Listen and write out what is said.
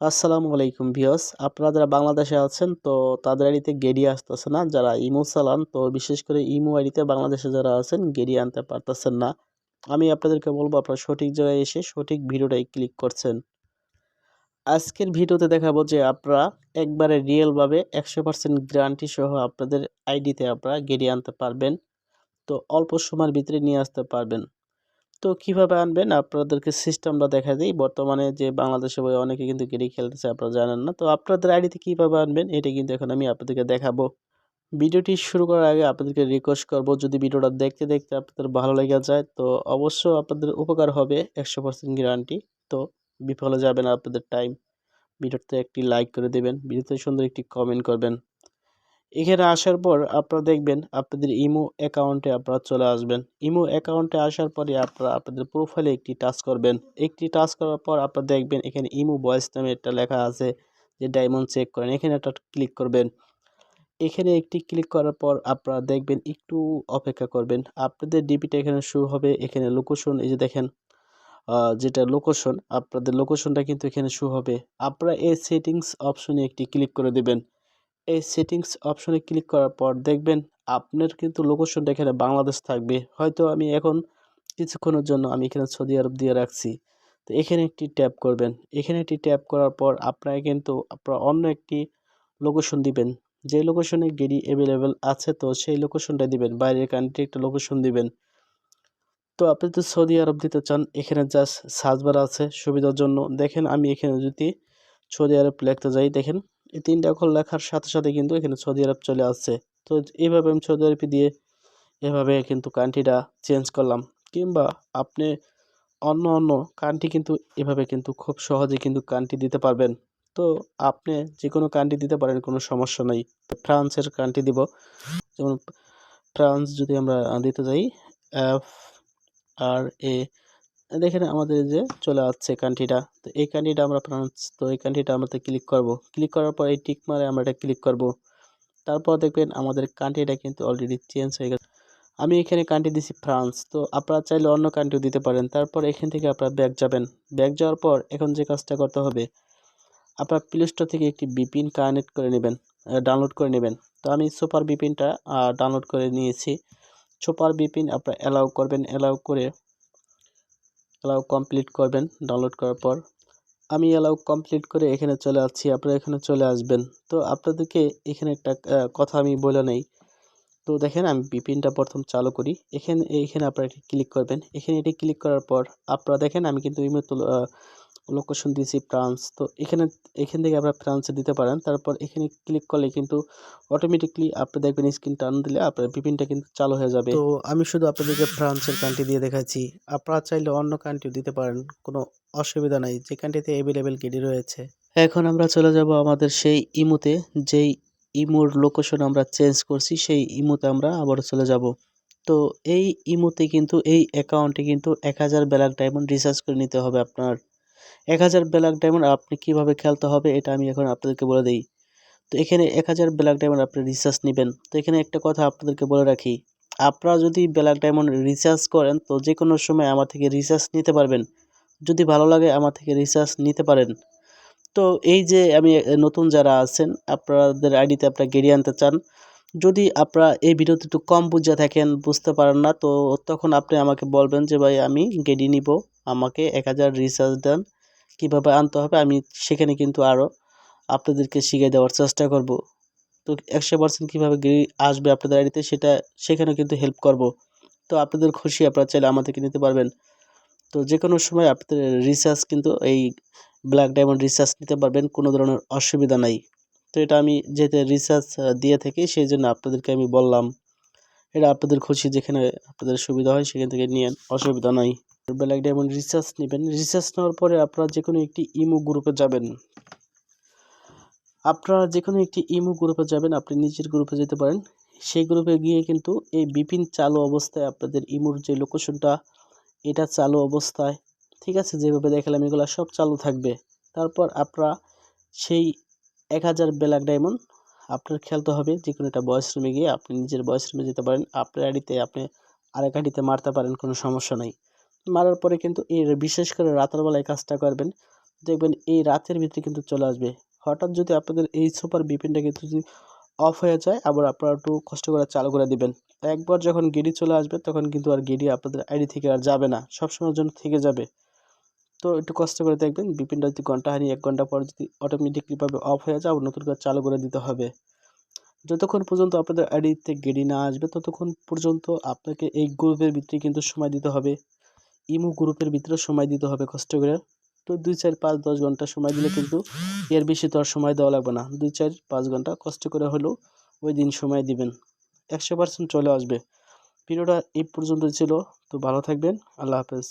আসসালামু আলাইকুম ভিউয়ার্স। আপনারা যারা বাংলাদেশে আছেন, তো তাদের আইডিতে গেড়ি আসতেছে না। যারা ইমো চালান, তো বিশেষ করে ইমো আইডিতে বাংলাদেশে যারা আছেন, গেড়ি আনতে পারতেছেন না। আমি আপনাদেরকে বলব, আপনারা সঠিক জায়গায় এসে সঠিক ভিডিওটাই ক্লিক করছেন। আজকের ভিডিওতে দেখাবো যে আপনারা একবারে রিয়েলভাবে একশো পার্সেন্ট গ্যারান্টি সহ আপনাদের আইডিতে আপনারা গেড়ি আনতে পারবেন। তো অল্প সময়ের ভিতরে নিয়ে আসতে পারবেন। তো কীভাবে আনবেন? আপনাদেরকে সিস্টেমটা দেখা দিই। বর্তমানে যে বাংলাদেশে বই অনেকে কিন্তু গেড়ি খেলতেছে, আপনারা জানেন না। তো আপনাদের আইডিতে কীভাবে আনবেন, এটা কিন্তু এখন আমি আপনাদেরকে দেখাবো। ভিডিওটি শুরু করার আগে আপনাদেরকে রিকোয়েস্ট করব, যদি ভিডিওটা দেখতে দেখতে আপনাদের ভালো লেগে যায়, তো অবশ্য আপনাদের উপকার হবে একশো পার্সেন্ট গ্যারান্টি তো বিফলে যাবে না আপনাদের টাইম ভিডিওতে একটি লাইক করে দেবেন, ভিডিওতে সুন্দর একটি কমেন্ট করবেন। এখানে আসার পর আপনারা দেখবেন আপনাদের ইমো অ্যাকাউন্টে আপনারা চলে আসবেন। ইমো অ্যাকাউন্টে আসার পরে আপনারা আপনাদের প্রোফাইলে একটি টাচ করবেন। একটি টাচ করার পর আপনারা দেখবেন এখানে ইমো ভয়েস নামে একটা লেখা আছে যে ডায়মন্ড চেক করেন। এখানে একটা ক্লিক করবেন। এখানে একটি ক্লিক করার পর আপনারা দেখবেন একটু অপেক্ষা করবেন। আপনাদের ডিপিটা এখানে শুরু হবে। এখানে লোকেশন এই যে দেখেন যেটা লোকেশন আপনাদের লোকেশনটা কিন্তু এখানে শু হবে। আপনারা এই সেটিংস অপশনে একটি ক্লিক করে দেবেন। এই সেটিংস অপশনে ক্লিক করার পর দেখবেন আপনার কিন্তু লোকেশনটা এখানে বাংলাদেশ থাকবে। হয়তো আমি এখন কিছুক্ষণের জন্য আমি এখানে সৌদি আরব দিয়ে রাখছি। তো এখানে একটি ট্যাপ করবেন। এখানে একটি ট্যাপ করার পর আপনারা কিন্তু আপনারা অন্য একটি লোকেশন দিবেন। যে লোকেশনে গেড়ি অ্যাভেলেবেল আছে, তো সেই লোকেশনটা দিবেন। বাইরের কান্ট্রি একটা লোকেশন দিবেন। তো আপনি তো সৌদি আরব দিতে চান, এখানে জাস্ট সার্চবার আছে, সুবিধার জন্য। দেখেন আমি এখানে যদি সৌদি আরব লিখতে যাই, দেখেন এই তিনটা অক্ষর লেখার সাথে সাথে কিন্তু এখানে সৌদি আরব চলে আসছে। তো এইভাবে আমি সৌদি আরবে দিয়ে এভাবে কিন্তু কান্ট্রিটা চেঞ্জ করলাম। কিংবা আপনি অন্য অন্য কান্ট্রি কিন্তু এভাবে কিন্তু খুব সহজে কিন্তু কান্ট্রি দিতে পারবেন। তো আপনি যে কোনো কান্ট্রি দিতে পারেন, কোনো সমস্যা নেই। ফ্রান্সের কান্ট্রি দিব। যেমন ফ্রান্স যদি আমরা দিতে যাই এফ আর এ দেখেন আমাদের যে চলে আসছে কান্ট্রিটা তো এই কান্ট্রিটা আমরা ফ্রান্স তো এই কান্ট্রিটা আমরা ক্লিক করব। ক্লিক করার পর এই টিক মারে আমরা এটা ক্লিক করব। তারপর দেখবেন আমাদের কান্ট্রিটা কিন্তু অলরেডি চেঞ্জ হয়ে গেছে। আমি এখানে কান্ট্রি দিছি ফ্রান্স তো আপনারা চাইলে অন্য কান্ট্রিও দিতে পারেন। তারপর এখান থেকে আপনারা ব্যাক যাবেন। ব্যাক যাওয়ার পর এখন যে কাজটা করতে হবে, আপনার প্লে স্টোর থেকে একটি বিপিন কানেক্ট করে নেবেন ডাউনলোড করে নেবেন। তো আমি সুপার বিপিনটা ডাউনলোড করে নিয়েছি। সুপার বিপিন আপনারা অ্যালাউ করবেন। অ্যালাউ করে অ্যালাউ কমপ্লিট করবেন ডাউনলোড করার পর। আমি অ্যালাউ কমপ্লিট করে এখানে চলে আসছি, আপনারা এখানে চলে আসবেন। তো আপনাদেরকে এখানে একটা কথা আমি বলে নেই। তো দেখেন, আমি বিপিনটা প্রথম চালু করি। এখানে এখানে আপনারা এটি ক্লিক করবেন। এখানে এটি ক্লিক করার পর আপনারা দেখেন, আমি কিন্তু ইমেল লোকেশন দিয়েছি ফ্রান্স তো এখানে এখান থেকে আপনারা ফ্রান্সে দিতে পারেন। তারপর এখানে ক্লিক করলে কিন্তু অটোমেটিকলি আপনি দেখবেন স্ক্রিন টান দিলে আপনার বিপিনটা কিন্তু চালু হয়ে যাবে। তো আমি শুধু আপনাদেরকে ফ্রান্সের কান্ট্রি দিয়ে দেখাচ্ছি। আপনারা চাইলে অন্য কান্ট্রিও দিতে পারেন। কোনো অসুবিধা নাই। যে কান্ট্রিতে অ্যাভেলেবেল গেডি রয়েছে। এখন আমরা চলে যাব আমাদের সেই ইমুতে। যেই ইমোর লোকেশন আমরা চেঞ্জ করছি সেই ইমোতে আমরা আবারও চলে যাব। তো এই ইমোতে কিন্তু এই অ্যাকাউন্টে কিন্তু এক হাজার ব্ল্যাক ডায়মন্ড রিচার্জ করে নিতে হবে আপনার। এক হাজার ব্ল্যাক ডায়মন্ড আপনি কীভাবে খেলতে হবে এটা আমি এখন আপনাদেরকে বলে দিই। তো এখানে এক হাজার ব্ল্যাক ডায়মন্ড আপনি রিচার্জ নেবেন। তো এখানে একটা কথা আপনাদেরকে বলে রাখি, আপনারা যদি ব্ল্যাক ডায়মন্ড রিচার্জ করেন তো যে কোনো সময় আমার থেকে রিচার্জ নিতে পারবেন। যদি ভালো লাগে আমার থেকে রিচার্জ নিতে পারেন। তো এই যে আমি নতুন যারা আছেন, আপনাদের আইডিতে আপনারা গেড়িয়ে আনতে চান, যদি আপনারা এই ভিডিওতে একটু কম বুঝে থাকেন, বুঝতে পারেন না, তো তখন আপনি আমাকে বলবেন যে, ভাই, আমি গেডি নিব, আমাকে এক হাজার রিচার্জ দেন। কীভাবে আনতে হবে আমি সেখানে কিন্তু আরও আপনাদেরকে শিখিয়ে দেওয়ার চেষ্টা করব। তো একশো পার্সেন্ট কীভাবে গেড়ি আসবে আপনাদের আইডিতে সেটা সেখানে কিন্তু হেল্প করব। তো আপনাদের খুশি আপনারা চাইলে আমাদেরকে নিতে পারবেন। তো যে কোনো সময় আপনাদের রিচার্জ কিন্তু এই ব্ল্যাক ডায়মন্ড রিচার্জ নিতে পারবেন, কোনো ধরনের অসুবিধা নাই। তো এটা আমি যেতে রিচার্জ দিয়ে থাকি সেই জন্য আপনাদেরকে আমি বললাম। এটা আপনাদের খুশি যেখানে আপনাদের সুবিধা হয় সেখান থেকে নিয়ে অসুবিধা নাই। ব্ল্যাক ডায়মন্ড রিচার্জ নেবেন। রিচার্জ নেওয়ার পরে আপনারা যে কোনো একটি ইমো গ্রুপে যাবেন। আপনারা যে কোনো একটি ইমো গ্রুপে যাবেন, আপনি নিজের গ্রুপে যেতে পারেন। সেই গ্রুপে গিয়ে কিন্তু এই বিপিন চালু অবস্থায় আপনাদের ইমোর যে লোকেশনটা এটা চালু অবস্থায়। ঠিক আছে? যেভাবে দেখালাম, এগুলো সব চালু থাকবে। তারপর আপনারা সেই এক হাজার ব্ল্যাক ডায়মন্ড আপনার খেলতে হবে যে কোনো একটা বয়স রুমে গিয়ে আপনি নিজের বয়স রুমে যেতে পারেন। আপনার আইডিতে আপনি আরেক আইডিতে মারতে পারেন, কোনো সমস্যা নাই। মারার পরে কিন্তু এর বিশেষ করে রাতের বেলায় কাজটা করবেন। দেখবেন এই রাতের ভিতরে কিন্তু চলে আসবে। হঠাৎ যদি আপনাদের এই সুপার বিপিনটা কিন্তু যদি অফ হয়ে যায়, আবার আপনারা একটু কষ্ট করে চালু করে দিবেন। একবার যখন গেডি চলে আসবে, তখন কিন্তু আর গেডি আপনাদের আইডি থেকে আর যাবে না। সবসময়ের জন্য থেকে যাবে। তো একটু কষ্ট করে দেখবেন, বিপিনটা যদি ঘণ্টা হারিয়ে এক ঘণ্টা পর যদি অটোমেটিকলিভাবে অফ হয়ে যায়, আবার নতুন করে চালু করে দিতে হবে। যতক্ষণ পর্যন্ত আপনাদের আইডিতে গেডি না আসবে, ততক্ষণ পর্যন্ত আপনাকে এই গ্রুপের ভিতরে কিন্তু সময় দিতে হবে। ইমো গ্রুপের ভিতরে সময় দিতে হবে কষ্ট করে। তো দুই চার পাঁচ দশ ঘণ্টা সময় দিলে কিন্তু এর বেশি তো আর সময় দেওয়া লাগবে না। দুই চার পাঁচ ঘণ্টা কষ্ট করে হলেও ওই দিন সময় দিবেন। একশো পার্সেন্ট চলে আসবে। ভিডিওটা এই পর্যন্ত ছিল। তো ভালো থাকবেন। আল্লাহ হাফেজ।